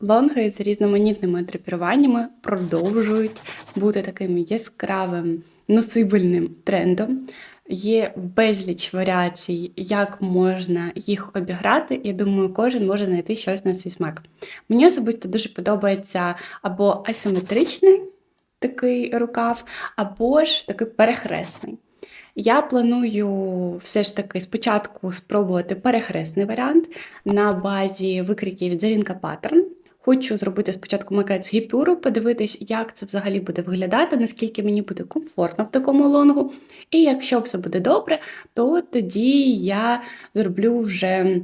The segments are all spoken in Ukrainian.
Лонги з різноманітними драпіруваннями продовжують бути таким яскравим носибельним трендом. Є безліч варіацій, як можна їх обіграти. Я думаю, кожен може знайти щось на свій смак. Мені особисто дуже подобається або асиметричний такий рукав, або ж такий перехресний. Я планую все ж таки спочатку спробувати перехресний варіант на базі викриків від Зарінка Pattern. Хочу зробити спочатку макет з гіпюру, подивитись, як це взагалі буде виглядати, наскільки мені буде комфортно в такому лонгу. І якщо все буде добре, то тоді я зроблю вже,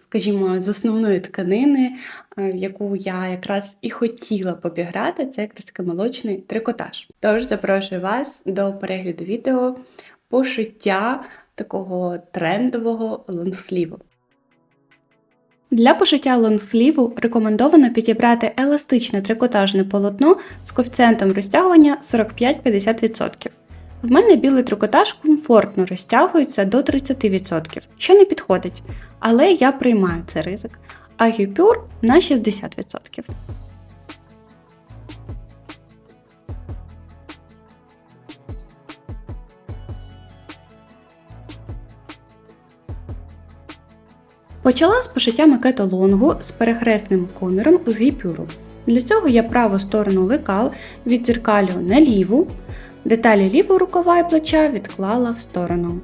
скажімо, з основної тканини, е, яку я якраз і хотіла побіграти, це якраз такий молочний трикотаж. Тож запрошую вас до перегляду відео пошиття такого трендового лонгсліву. Для пошиття лонгсліву рекомендовано підібрати еластичне трикотажне полотно з коефіцієнтом розтягування 45-50%. В мене білий трикотаж комфортно розтягується до 30%, що не підходить, але я приймаю цей ризик, а гіпюр на 60%. Почала з пошиття макету лонгу з перехресним коміром з гіпюру. Для цього я праву сторону лекал віддзеркалю на ліву, деталі лівого рукава і плеча відклала в сторону.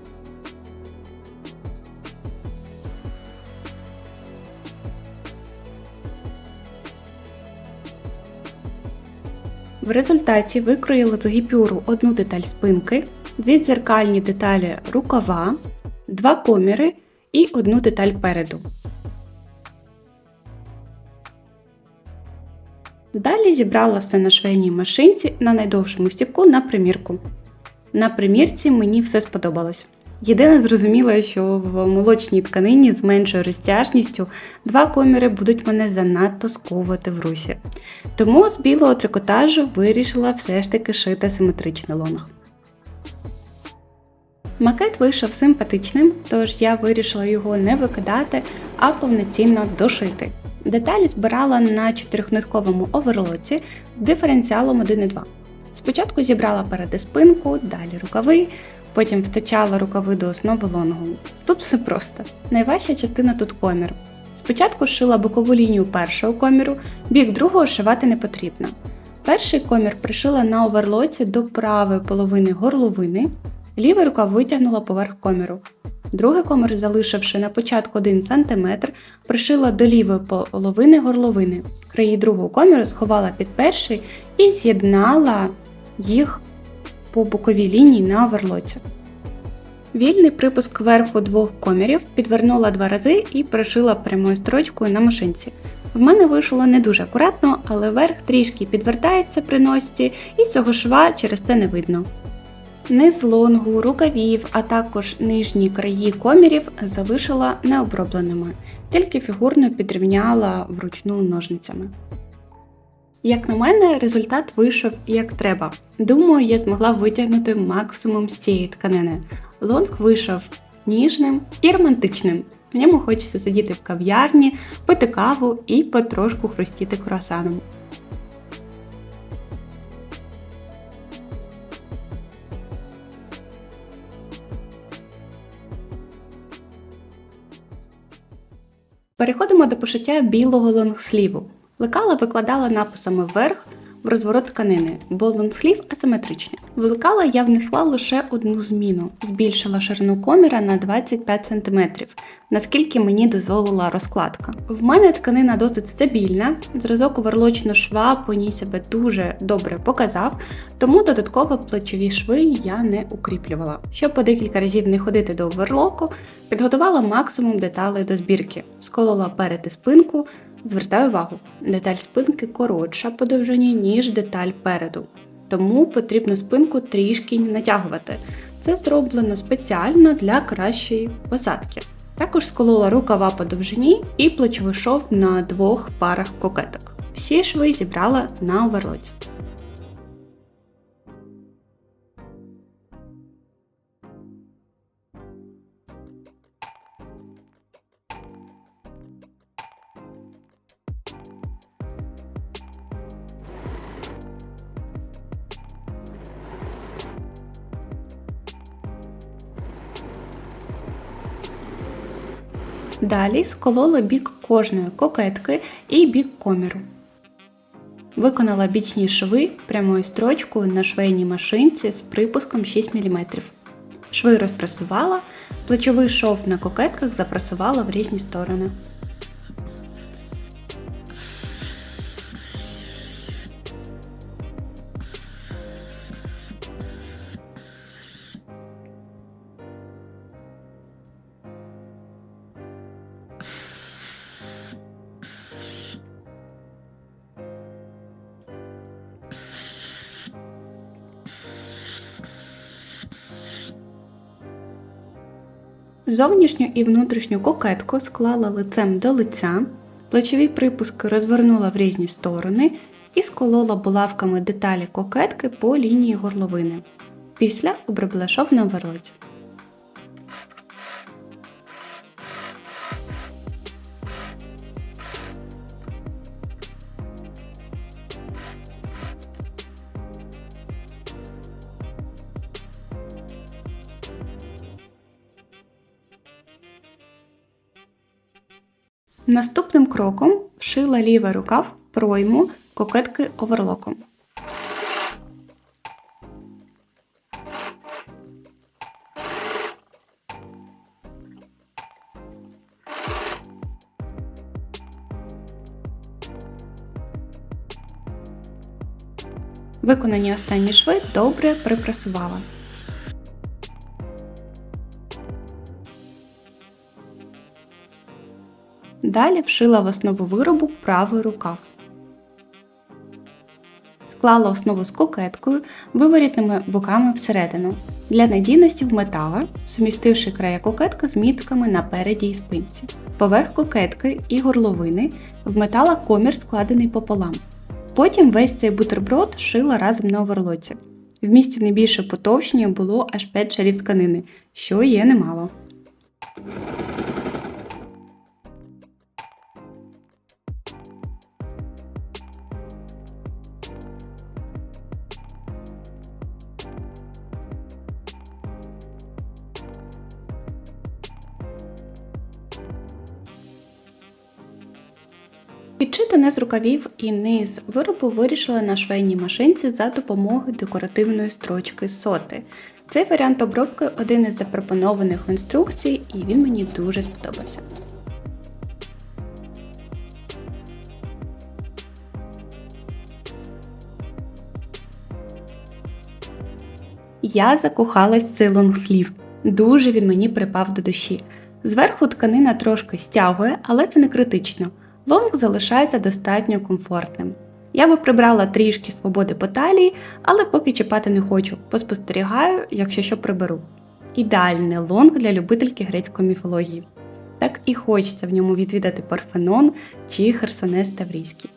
В результаті викроїла з гіпюру одну деталь спинки, дві дзеркальні деталі рукава, два коміри і одну деталь переду. Далі зібрала все на швейній машинці на найдовшому стіпку на примірку. На примірці мені все сподобалось. Єдине зрозуміла, що в молочній тканині з меншою розтяжністю два коміри будуть мене занадто сковувати в русі. Тому з білого трикотажу вирішила все ж таки шити симетричний лонг. Макет вийшов симпатичним, тож я вирішила його не викидати, а повноцінно дошити. Деталі збирала на чотирьохнитковому оверлоці з диференціалом 1,2. Спочатку зібрала переди спинку, далі рукави, потім втачала рукави до основи лонгу. Тут все просто. Найважча частина тут комір. Спочатку шила бокову лінію першого коміру, бік другого шивати не потрібно. Перший комір пришила на оверлоці до правої половини горловини, Лівий рукав витягнула поверх коміру. Другий комір, залишивши на початку 1 см, пришила до лівої половини горловини. Краї другого коміру сховала під перший і з'єднала їх по боковій лінії на оверлоці. Вільний припуск верху двох комірів підвернула два рази і пришила прямою строчкою на машинці. В мене вийшло не дуже акуратно, але верх трішки підвертається при носці і цього шва через це не видно. Низ лонгу, рукавів, а також нижні краї комірів залишила необробленими, тільки фігурно підрівняла вручну ножницями. Як на мене, результат вийшов як треба. Думаю, я змогла витягнути максимум з цієї тканини. Лонг вийшов ніжним і романтичним. В ньому хочеться сидіти в кав'ярні, пити каву і потрошку хрустіти круасаном. Переходимо до пошиття білого лонгсліву. Лекала викладала написами вверх розворот тканини, бо лонгслів асиметричний. В я внесла лише одну зміну, збільшила ширину коміра на 25 см, наскільки мені дозволила розкладка. В мене тканина досить стабільна, зразок оверлочного шва по ній себе дуже добре показав, тому додатково плечові шви я не укріплювала. Щоб по декілька разів не ходити до оверлоку, підготувала максимум деталей до збірки, сколола перед і спинку. Звертаю увагу, деталь спинки коротша по довжині, ніж деталь переду, тому потрібно спинку трішки натягувати. Це зроблено спеціально для кращої посадки. Також сколола рукава по довжині і плечовий шов на двох парах кокеток. Всі шви зібрала на оверлоці. Далі сколола бік кожної кокетки і бік коміру. Виконала бічні шви прямою строчкою на швейній машинці з припуском 6 мм. Шви розпресувала, плечовий шов на кокетках запресувала в різні сторони. Зовнішню і внутрішню кокетку склала лицем до лиця, плечові припуски розвернула в різні сторони і сколола булавками деталі кокетки по лінії горловини. Після обробила шов на вороті. Наступним кроком вшила лівий рукав пройму кокетки оверлоком. Виконані останні шви добре припресувала. Далі вшила в основу виробу правий рукав. Склала основу з кокеткою виворітними боками всередину. Для надійності вметала, сумістивши края кокетки з мітками напереді і спинці. Поверх кокетки і горловини вметала комір, складений пополам. Потім весь цей бутерброд шила разом на оверлоці. В місці найбільше потовщення було аж 5 шарів тканини, що є немало. Підшити низ рукавів і низ виробу вирішила на швейній машинці за допомогою декоративної строчки соти. Цей варіант обробки один із запропонованих в інструкції, і він мені дуже сподобався. Я закохалась в цей лонгслів. Дуже він мені припав до душі. Зверху тканина трошки стягує, але це не критично. Лонг залишається достатньо комфортним. Я би прибрала трішки свободи по талії, але поки чіпати не хочу, поспостерігаю, якщо що приберу. Ідеальний лонг для любительки грецької міфології. Так і хочеться в ньому відвідати Парфенон чи Херсонес Таврійський.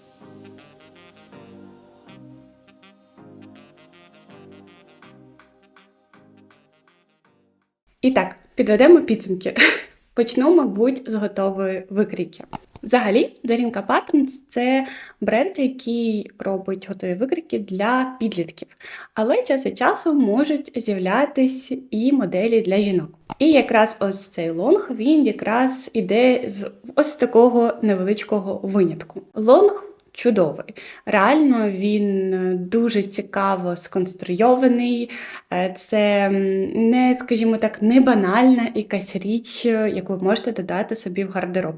І так, підведемо підсумки. Почну, мабуть, з готової викрійки. Взагалі, Дарінка Patterns – це бренд, який робить готові викрики для підлітків, але час від часу можуть з'являтись і моделі для жінок. І якраз ось цей лонг він якраз іде з ось такого невеличкого винятку. Лонг чудовий. Реально він е, дуже цікаво сконструйований. Е, це не, скажімо так, не банальна якась річ, е, яку ви можете додати собі в гардероб.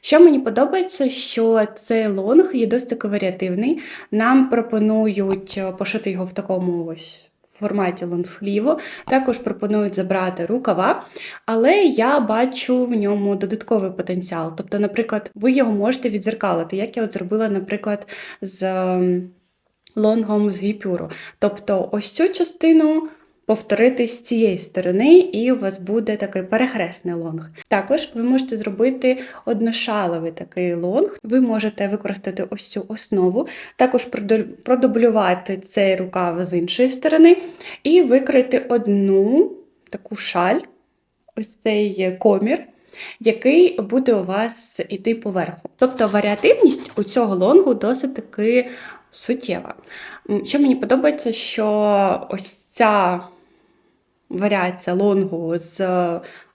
Що мені подобається, що цей лонг є досить варіативний. Нам пропонують пошити його в такому ось форматі лонгсліву. Також пропонують забрати рукава, але я бачу в ньому додатковий потенціал. Тобто, наприклад, ви його можете відзеркалити, як я от зробила, наприклад, з лонгом з гіпюру. Тобто, ось цю частину повторити з цієї сторони, і у вас буде такий перехресний лонг. Також ви можете зробити одношаловий такий лонг, ви можете використати ось цю основу, також продублювати цей рукав з іншої сторони, і викрити одну таку шаль, ось цей комір. Який буде у вас іти поверху. Тобто варіативність у цього лонгу досить таки суттєва. Що мені подобається, що ось ця варіація лонгу з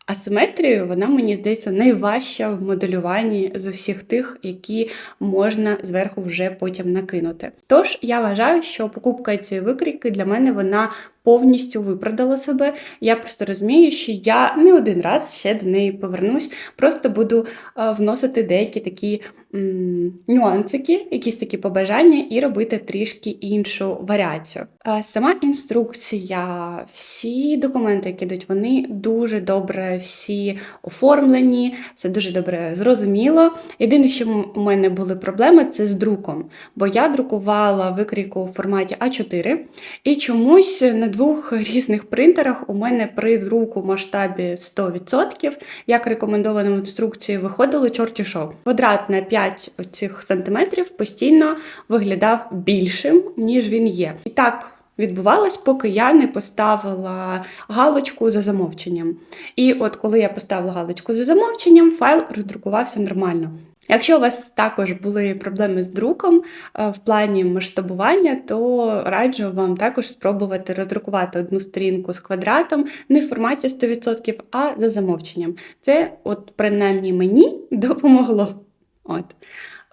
асиметрією, вона, мені здається, найважча в моделюванні з усіх тих, які можна зверху вже потім накинути. Тож я вважаю, що покупка цієї викрійки для мене вона повністю виправдала себе. Я просто розумію, що я не один раз ще до неї повернусь, просто буду е, вносити деякі такі м, нюансики, якісь такі побажання, і робити трішки іншу варіацію. Е, сама інструкція, всі документи, які йдуть, вони дуже добре всі оформлені, все дуже добре зрозуміло. Єдине, що у мене були проблеми, це з друком, бо я друкувала викрійку у форматі А4, і чомусь на двох різних принтерах у мене при друку масштабі 100%, як рекомендовано в інструкції, виходило чорті що. Квадрат на 5 цих сантиметрів постійно виглядав більшим, ніж він є. І так. Відбувалось, поки я не поставила галочку за замовченням. І от коли я поставила галочку за замовченням, файл роздрукувався нормально. Якщо у вас також були проблеми з друком е, в плані масштабування, то раджу вам також спробувати роздрукувати одну сторінку з квадратом не в форматі 100%, а за замовченням. Це, от, принаймні, мені допомогло. От.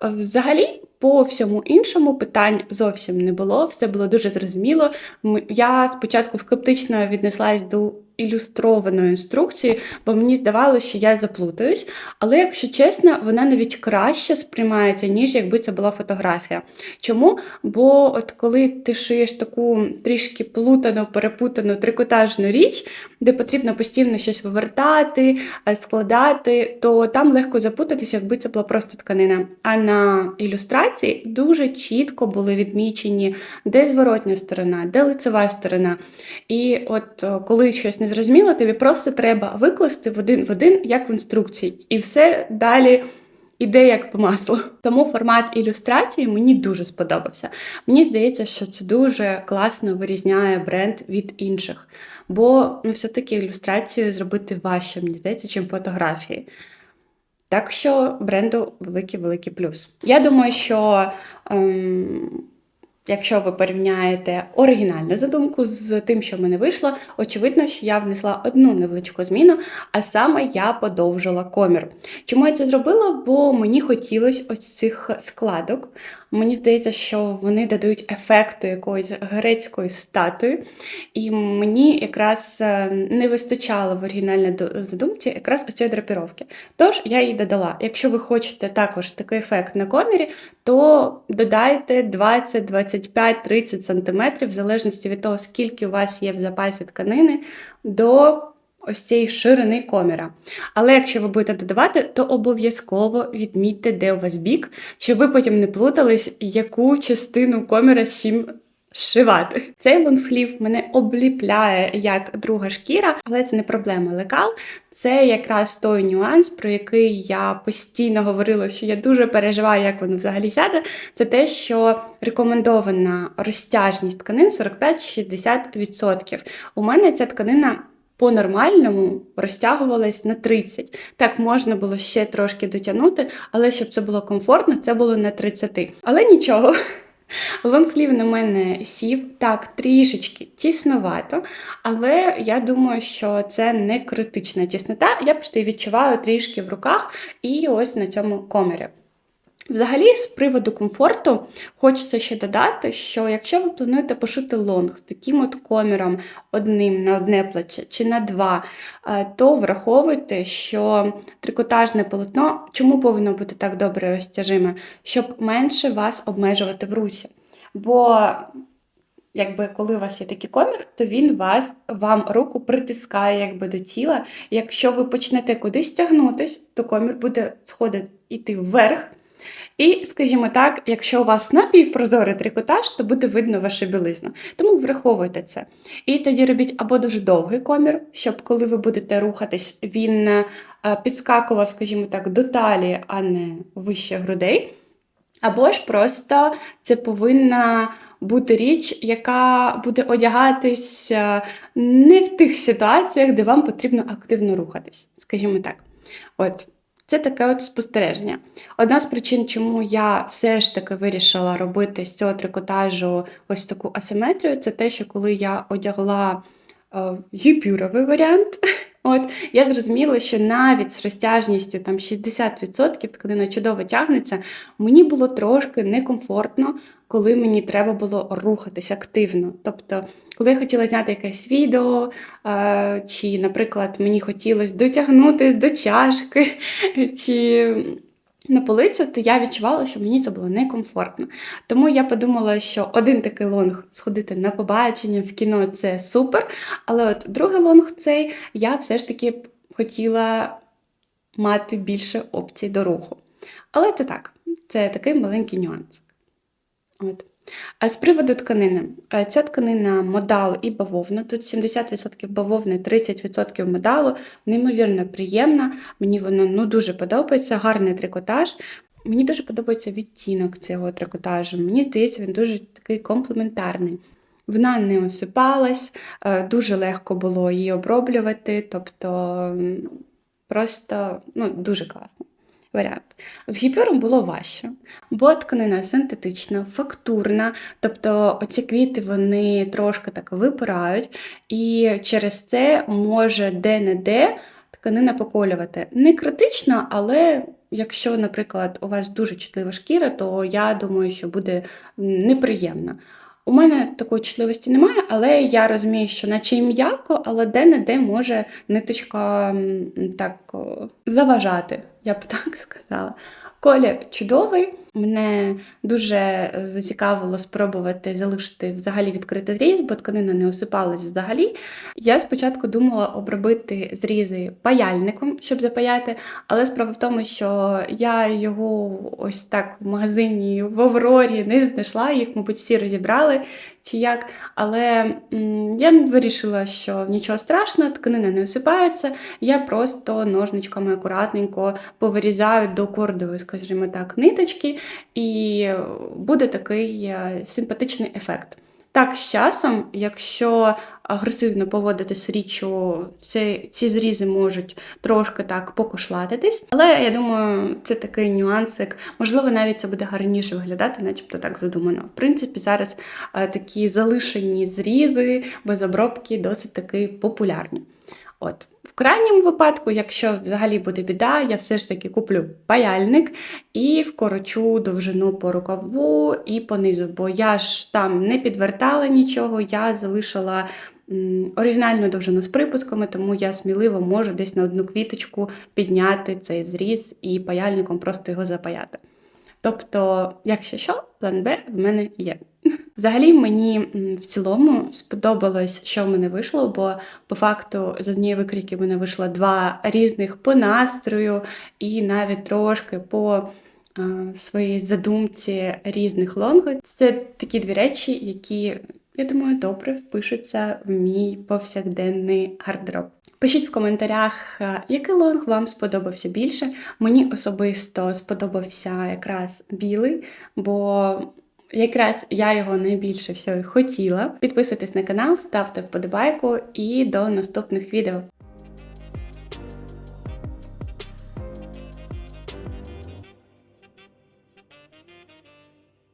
Взагалі, по всьому іншому питань зовсім не було, все було дуже зрозуміло. Я спочатку скептично віднеслась до ілюстрованої інструкції, бо мені здавалося, що я заплутаюсь. Але, якщо чесно, вона навіть краще сприймається, ніж якби це була фотографія. Чому? Бо от коли ти шиєш таку трішки плутану, перепутану трикотажну річ, де потрібно постійно щось вивертати, е, складати, то там легко запутатися, якби це була просто тканина. А на ілюстрації дуже чітко були відмічені, де зворотня сторона, де лицева сторона. І от е, коли щось не зрозуміло, тобі просто треба викласти в один в один, як в інструкції, і все далі. Іде як по маслу. Тому формат ілюстрації мені дуже сподобався. Мені здається, що це дуже класно вирізняє бренд від інших. Бо ну, все-таки ілюстрацію зробити важче, мені здається, чим фотографії. Так що бренду великий-великий плюс. Я думаю, що. Ем... Якщо ви порівняєте оригінальну задумку з тим, що в мене вийшло, очевидно, що я внесла одну невеличку зміну, а саме я подовжила комір. Чому я це зробила? Бо мені хотілося ось цих складок. Мені здається, що вони дадуть ефекту якоїсь грецької статуї, і мені якраз е, не вистачало в оригінальній задумці якраз оцієї драпіровки. Тож я її додала. Якщо ви хочете також такий ефект на комірі, то додайте 20, 25, 30 см, в залежності від того, скільки у вас є в запасі тканини, до ось цієї ширини коміра. Але якщо ви будете додавати, то обов'язково відмітьте, де у вас бік, щоб ви потім не плутались, яку частину коміра з чим Зшивати. Цей лонгслів мене обліпляє як друга шкіра, але це не проблема лекал. Це якраз той нюанс, про який я постійно говорила, що я дуже переживаю, як воно взагалі сяде. Це те, що рекомендована розтяжність тканин 45-60%. У мене ця тканина. По-нормальному розтягувалась на 30. Так, можна було ще трошки дотягнути, але щоб це було комфортно, це було на 30. Але нічого, Лонслів на мене сів так трішечки тіснувато, але я думаю, що це не критична тіснота. Я просто її відчуваю трішки в руках і ось на цьому комері. Взагалі, з приводу комфорту, хочеться ще додати, що якщо ви плануєте пошити лонг з таким от коміром одним на одне плече чи на два, е, то враховуйте, що трикотажне полотно чому повинно бути так добре розтяжиме, щоб менше вас обмежувати в русі. Бо Якби коли у вас є такий комір, то він вас вам руку притискає якби до тіла. Якщо ви почнете кудись тягнутись, то комір буде сходити йти вверх. І, скажімо так, якщо у вас напівпрозорий трикотаж, то буде видно вашу білизну. Тому враховуйте це. І тоді робіть або дуже довгий комір, щоб коли ви будете рухатись, він е, підскакував, скажімо так, до талії, а не вище грудей. Або ж просто це повинна бути річ, яка буде одягатися не в тих ситуаціях, де вам потрібно активно рухатись, скажімо так. От. Це таке от спостереження. Одна з причин, чому я все ж таки вирішила робити з цього трикотажу ось таку асиметрію, це те, що коли я одягла е, гіпюровий варіант, От я зрозуміла, що навіть з розтяжністю там 60% тканина чудово тягнеться. Мені було трошки некомфортно, коли мені треба було рухатись активно. Тобто, коли я хотіла зняти якесь відео, е, чи, наприклад, мені хотілося дотягнутися до чашки, чи на полицю, то я відчувала, що мені це було некомфортно. Тому я подумала, що один такий лонг сходити на побачення в кіно це супер. Але от другий лонг цей я все ж таки хотіла мати більше опцій до руху. Але це так, це такий маленький нюанс. От. А з приводу тканини. Е, Ця тканина модал і бавовна. Тут 70% бавовни, 30% модалу. Неймовірно приємна. Мені воно ну, дуже подобається, гарний трикотаж. Мені дуже подобається відтінок цього трикотажу. Мені здається, він дуже такий комплементарний. Вона не осипалась, е, дуже легко було її оброблювати, тобто просто ну, дуже класно варіант. З гіпюром було важче, бо тканина синтетична, фактурна, тобто оці квіти вони трошки так випирають, і через це може де-не-де тканина поколювати. Не критично, але якщо, наприклад, у вас дуже чутлива шкіра, то я думаю, що буде неприємно. У мене такої чутливості немає, але я розумію, що наче й м'яко, але де-не-де може ниточка так заважати, я б так сказала. Колір чудовий. Мене дуже зацікавило спробувати залишити взагалі відкритий зріз, бо тканина не осипалась взагалі. Я спочатку думала обробити зрізи паяльником, щоб запаяти, але справа в тому, що я його ось так в магазині в Аврорі не знайшла, їх, мабуть, всі розібрали чи як. Але м, я вирішила, що нічого страшного, тканина не осипається. Я просто ножничками акуратненько повирізаю до кордової, скажімо так, ниточки, і буде такий е, симпатичний ефект. Так, з часом, якщо агресивно поводитись річчю, ці, ці зрізи можуть трошки так покошлатитись. Але я думаю, це такий нюансик. Можливо, навіть це буде гарніше виглядати, начебто так задумано. В принципі, зараз е, такі залишені зрізи без обробки досить таки популярні. От. В крайньому випадку, якщо взагалі буде біда, я все ж таки куплю паяльник і вкорочу довжину по рукаву і по низу, бо я ж там не підвертала нічого, я залишила оригінальну довжину з припусками, тому я сміливо можу десь на одну квіточку підняти цей зріз і паяльником просто його запаяти. Тобто, якщо що, план Б в мене є. Взагалі мені в цілому сподобалось, що в мене вийшло, бо по факту з однієї викрійки в мене вийшло два різних по настрою і навіть трошки по е, своїй задумці різних лонги. Це такі дві речі, які, я думаю, добре впишуться в мій повсякденний гардероб. Пишіть в коментарях, е, який лонг вам сподобався більше. Мені особисто сподобався якраз білий, бо якраз я його найбільше всього хотіла. Підписуйтесь на канал, ставте вподобайку і до наступних відео.